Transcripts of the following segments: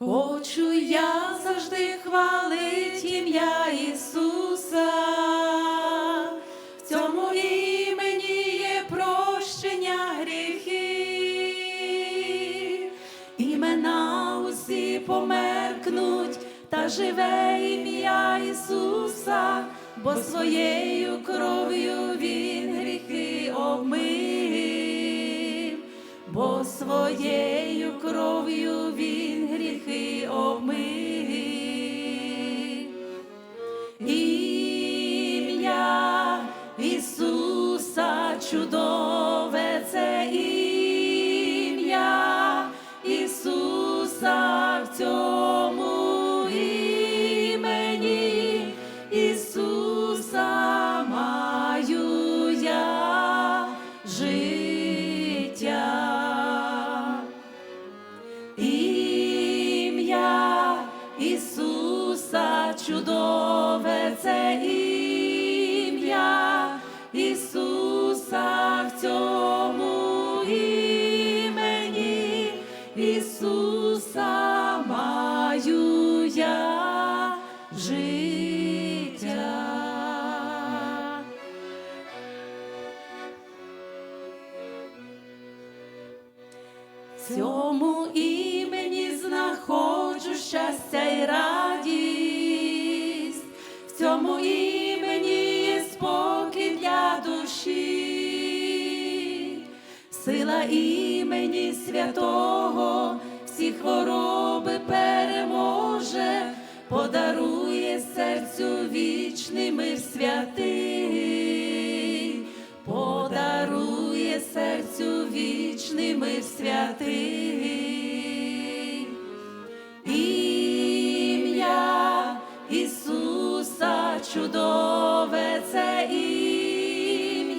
Хочу я завжди хвалить ім'я Ісуса, в цьому імені є прощення гріхів, імена усі померкнуть, та живе ім'я Ісуса, бо своєю кров'ю Він гріхи обмив, бо своєю кров'ю Він гріхи обмив. Ім'я Ісуса чудове Ісуса чудове це ім'я. Ісуса в цьому імені. Ісуса цьому імені знаходжу щастя і радість, в цьому імені є спокій для душі, сила імені святого, всі хвороби переможе, подарує серцю вічний мир святий, вічний мир святий. Ім'я Ісуса чудове це ім'я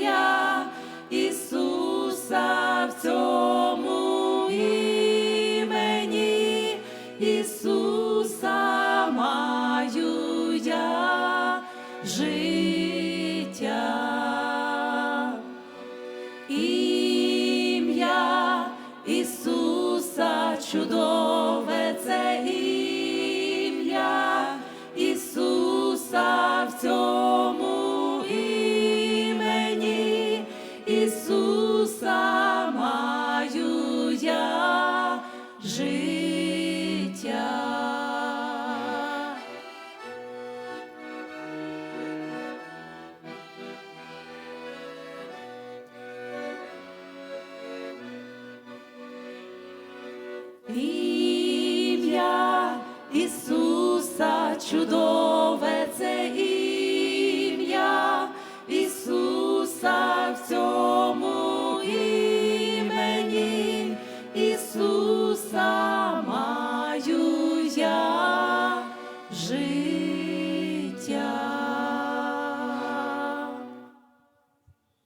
Ісуса в цьому імені Ісуса маю я життя. Ім'я Ісуса чудове це ім'я Ісуса в цьому імені Ісуса маю я життя.